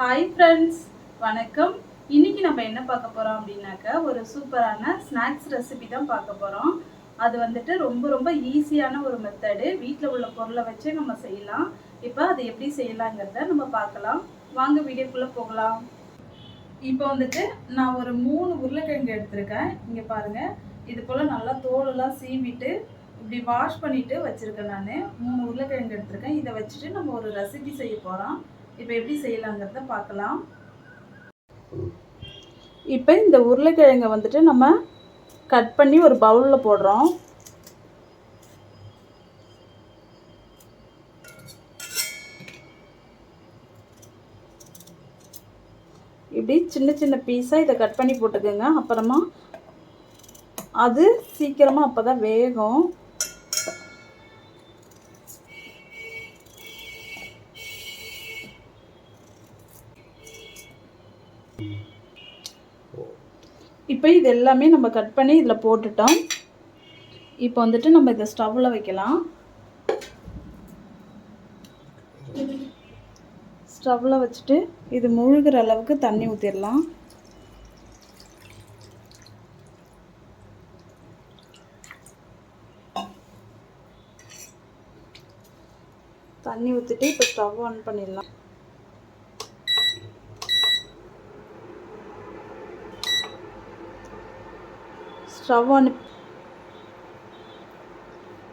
Hi friends வணக்கம். இன்னைக்கு நம்ம என்ன பார்க்க போகிறோம் அப்படின்னாக்க ஒரு சூப்பரான ஸ்நாக்ஸ் ரெசிபி தான் பார்க்க போகிறோம் அது வந்துட்டு ரொம்ப ரொம்ப ஈஸியான ஒரு மெத்தடு வீட்டில் உள்ள பொருளை வச்சே நம்ம செய்யலாம். இப்போ அதை எப்படி செய்யலாங்கிறத நம்ம பார்க்கலாம். வாங்க வீடியோக்குள்ளே போகலாம். இப்போ வந்துட்டு நான் ஒரு மூணு உருளைக்கிழங்கு எடுத்திருக்கேன். இங்கே பாருங்க. இது போல் நல்லா தோலெல்லாம் சீவிட்டு இப்படி வாஷ் பண்ணிட்டு வச்சுருக்கேன் நான். மூணு உருளைக்கிழங்கு எடுத்திருக்கேன். இதை வச்சுட்டு நம்ம ஒரு ரெசிபி செய்ய போகிறோம் இப்போ எப்படி செய்யலாங்கிறத பார்க்கலாம். இப்போ இந்த உருளைக்கிழங்கை வந்துட்டு நம்ம கட் பண்ணி ஒரு பவுலில் போடுறோம். இப்படி சின்ன சின்ன பீஸாக இதை கட் பண்ணி போட்டுக்கோங்க. அப்புறமா அது சீக்கிரமாக அப்போ தான் வேகும். இப்போ இது எல்லாமே நம்ம கட் பண்ணி இதில் போட்டுட்டோம். இப்போ வந்துட்டு நம்ம இதை ஸ்டவ்வில் வைக்கலாம். ஸ்டவ்வில் வச்சுட்டு இது முழுகிற அளவுக்கு தண்ணி ஊற்றிடலாம் தண்ணி ஊற்றிட்டு இப்போ ஸ்டவ் ஆன் பண்ணிடலாம். ஸ்டவ் ஆன்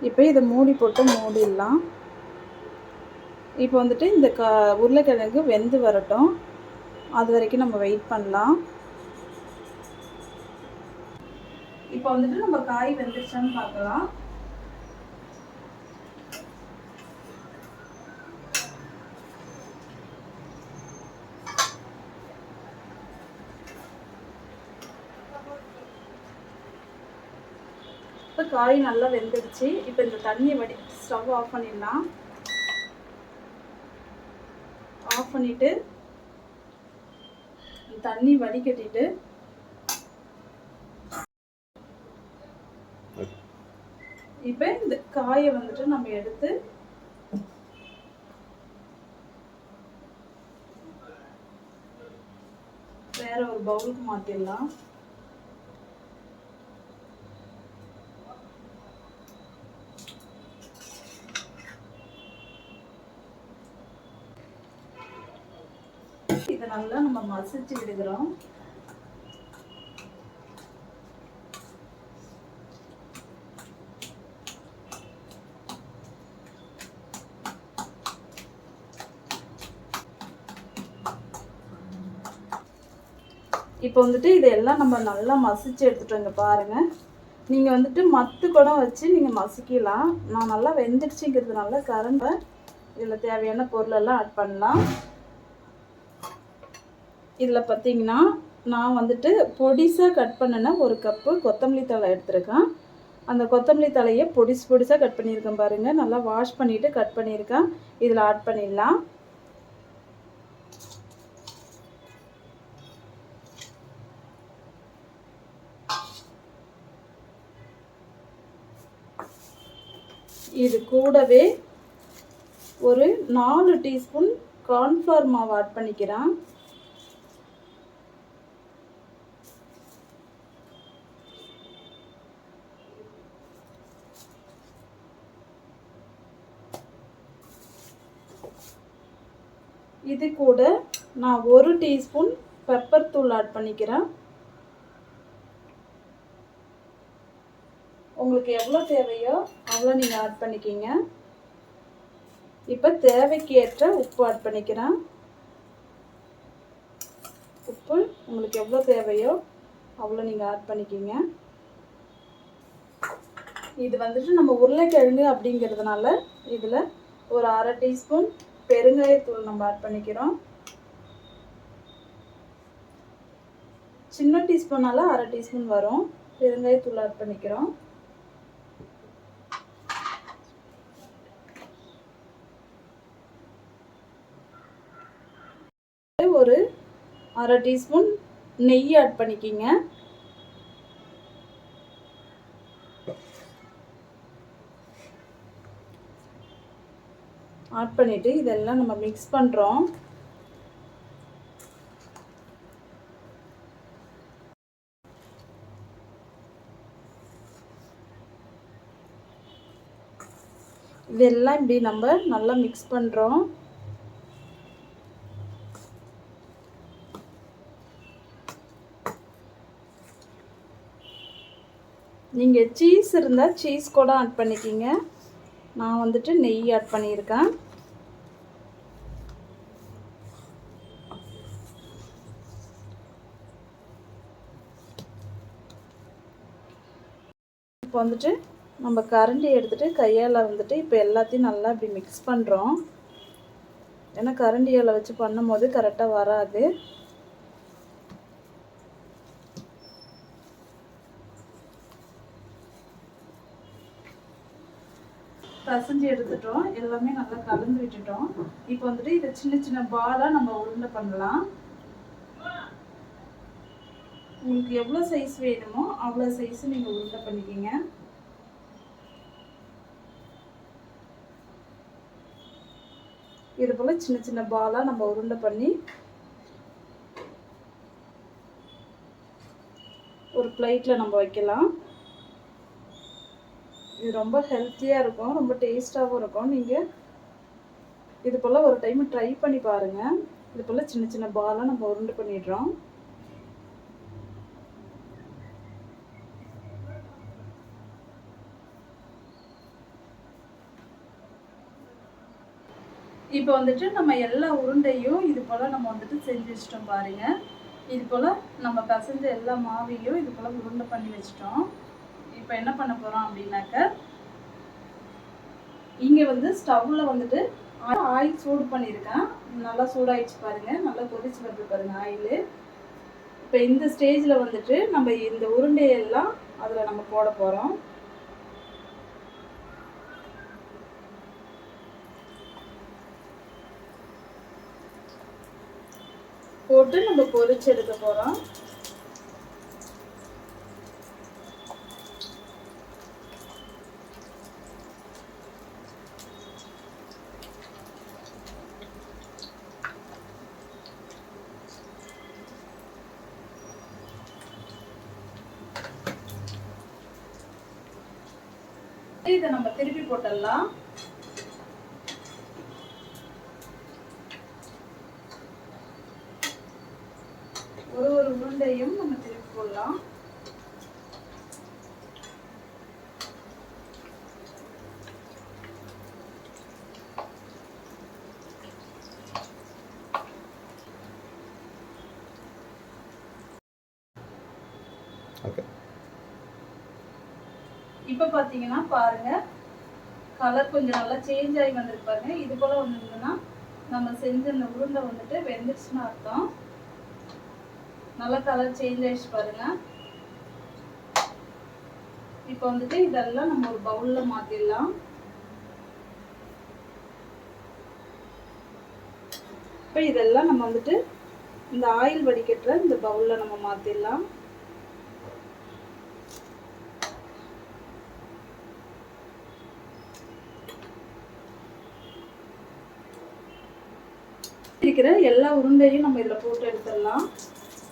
இப்போ இதை மூடி போட்டு மூடிடலாம். இப்போ வந்துட்டு இந்த க உருளைக்கிழங்கு வெந்து வரட்டும். அது வரைக்கும் நம்ம வெயிட் பண்ணலாம். இப்போ வந்துட்டு நம்ம காய் வெந்துருச்சான்னு பார்க்கலாம். காய் நல்லா வெந்துடுச்சு. இப்போ இந்த தண்ணியை வடி ஸ்டவ் ஆஃப் பண்ணிடலாம். ஆஃப் பண்ணிவிட்டு தண்ணி வடிகட்டிட்டு இப்போ இந்த காயை வந்துட்டு நம்ம எடுத்து வேற ஒரு பவுலுக்கு மாற்றிடலாம் இதை நல்லா நம்ம மசிச்சு விடுகிறோம். இப்போ வந்துட்டு இதெல்லாம் நம்ம நல்லா மசிச்சு எடுத்துட்டோங்க பாருங்க. நீங்கள் வந்துட்டு மத்து குடம் வச்சு நீங்கள் மசிக்கலாம். நான் நல்லா வெந்துடுச்சுங்கிறதுனால கரண்டை இதில் தேவையான பொருளெல்லாம் ஆட் பண்ணலாம். இதில் பார்த்தீங்கன்னா நான் வந்துட்டு பொடிசாக கட் பண்ணின ஒரு கப்பு கொத்தமல்லி தழை எடுத்திருக்கேன். அந்த கொத்தமல்லி தலையை பொடிசு பொடிசாக கட் பண்ணியிருக்கேன் பாருங்கள் நல்லா வாஷ் பண்ணிவிட்டு கட் பண்ணியிருக்கேன். இதில் ஆட் பண்ணிடலாம். இது கூடவே ஒரு நாலு டீஸ்பூன் கார்ன்ஃப்ளவர் மாவு ஆட் பண்ணிக்கிறேன். இது கூட நான் ஒரு டீஸ்பூன் பெப்பர் தூள் ஆட் பண்ணிக்கிறேன். உங்களுக்கு எவ்வளோ தேவையோ அவ்வளோ நீங்கள் ஆட் பண்ணிக்கிங்க. இப்போ தேவைக்கு ஏற்ற உப்பு ஆட் பண்ணிக்கிறேன். உப்பு உங்களுக்கு எவ்வளோ தேவையோ அவ்வளோ நீங்கள் ஆட் பண்ணிக்கிங்க. இது வந்துட்டு நம்ம உருளைக்கிழங்கு அப்படிங்கிறதுனால இதில் ஒரு அரை டீஸ்பூன் பெருங்காயத்தூள் நம்ம ஆட் பண்ணிக்கிறோம். சின்ன டீஸ்பூனால் அரை டீஸ்பூன் வரும். பெருங்காயத்தூள் ஆட் பண்ணிக்கிறோம். ஒரு அரை டீஸ்பூன் நெய் ஆட் பண்ணிக்கிங்க. ஆட் பண்ணிவிட்டு இதெல்லாம் நம்ம மிக்ஸ் பண்ணுறோம் இதெல்லாம் இப்படி நம்ம நல்லா மிக்ஸ் பண்ணுறோம் நீங்கள் சீஸ் இருந்தால் சீஸ் கூட ஆட் பண்ணிக்கிங்க. நான் வந்துட்டு நெய் ஆட் பண்ணியிருக்கேன். இப்போ வந்துட்டு நம்ம கரண்டி எடுத்துகிட்டு கையால் வந்துட்டு இப்போ எல்லாத்தையும் நல்லா இப்படி மிக்ஸ் பண்ணுறோம் ஏன்னா கரண்டியால் வச்சு பண்ணும் போது கரெக்டாக வராது. பசஞ்சு எடுத்துட்டோம். எல்லாமே நல்லா கலந்து விட்டுட்டோம். இப்போ வந்துட்டு இதை சின்ன சின்ன பாலாக நம்ம உருண்டை பண்ணலாம். உங்களுக்கு எவ்வளோ சைஸ் வேணுமோ அவ்வளோ சைஸ் நீங்கள் உருண்டை பண்ணிக்கிங்க. இது போல் சின்ன சின்ன பாலாக நம்ம உருண்டை பண்ணி ஒரு பிளேட்டில் நம்ம வைக்கலாம். இது ரொம்ப ஹெல்த்தியாக இருக்கும் ரொம்ப டேஸ்ட்டாகவும் இருக்கும். நீங்கள் இது போல் ஒரு டைம் ட்ரை பண்ணி பாருங்கள் இது போல் சின்ன சின்ன பாலாக நம்ம உருண்டு பண்ணிடுறோம். இப்போ வந்துட்டு நம்ம எல்லா உருண்டையும் இது போல் நம்ம வந்துட்டு செஞ்சு வச்சிட்டோம் பாருங்கள் இது போல் நம்ம பசஞ்ச எல்லா மாவையும் இது போல் உருண்டை பண்ணி வச்சிட்டோம். இப்போ என்ன பண்ண போகிறோம் அப்படின்னாக்க இங்கே வந்து ஸ்டவ்வில் வந்துட்டு ஆயில் சூடு பண்ணியிருக்கேன். நல்லா சூடாயிடுச்சு பாருங்கள் நல்லா கொதிச்சு வருது பாருங்கள் ஆயில் இப்போ இந்த ஸ்டேஜில் வந்துட்டு நம்ம இந்த உருண்டையெல்லாம் அதில் நம்ம போட போகிறோம் போட்டு நம்ம பொரிச்சு எடுக்க போகிறோம் இதை நம்ம திருப்பி போட்டுடலாம் ஒரு ஒரு உருண்டையும் நம்ம திருப்பி போடலாம் ஓகே இப்போ பார்த்தீங்கன்னா பாருங்க. கலர் கொஞ்சம் நல்லா சேஞ்ச் ஆகி வந்திருப்பாருங்க இது போல வந்திருந்ததுன்னா நம்ம செஞ்ச இந்த உருண்டை வந்துட்டு வெந்துருச்சுன்னு அர்த்தம். நல்லா கலர் சேஞ்ச் ஆயிடுச்சு பாருங்க. இப்போ வந்துட்டு இதெல்லாம் நம்ம ஒரு பவுல்ல மாத்திடலாம். இப்போ இதெல்லாம் நம்ம வந்துட்டு இந்த ஆயில் வடிகட்டுற இந்த பவுல்ல நம்ம மாத்திடலாம். இருக்கிற எல்லா உருண்டையும் நம்ம இதில் போட்டு எடுத்துடலாம்.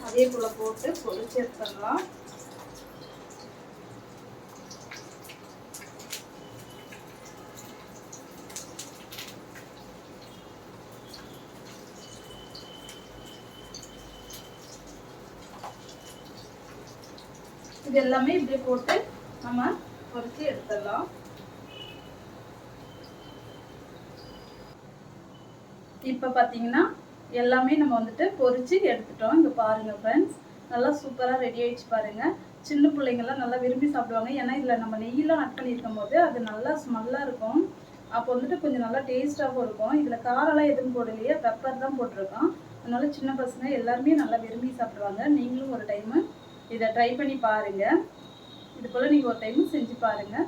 அதே போல் போட்டு பொரிச்சு எடுத்துடலாம். இது எல்லாமே இப்படி போட்டு நம்ம பொறிச்சு எடுத்துடலாம். இப்போ பார்த்தீங்கன்னா எல்லாமே நம்ம வந்துட்டு பொறிச்சு எடுத்துட்டோம். இங்கே பாருங்கள் ஃப்ரெண்ட்ஸ் நல்லா சூப்பராக ரெடி ஆயிடுச்சு பாருங்கள் சின்ன பிள்ளைங்கள்லாம் நல்லா விரும்பி சாப்பிடுவாங்க. ஏன்னா இதில் நம்ம நெய்யெல்லாம் ஆட் பண்ணியிருக்கும் போது அது நல்லா ஸ்மெல்லாக இருக்கும். அப்போ வந்துட்டு கொஞ்சம் நல்லா டேஸ்ட்டாகவும் இருக்கும். இதில் காரெல்லாம் எதுவும் போடலையே பெப்பர் தான் போட்டிருக்கோம். அதனால சின்ன பசங்க எல்லாருமே நல்லா விரும்பி சாப்பிடுவாங்க. நீங்களும் ஒரு டைமு இதை ட்ரை பண்ணி பாருங்கள் இது போல் நீங்கள் ஒரு டைமும் செஞ்சு பாருங்கள்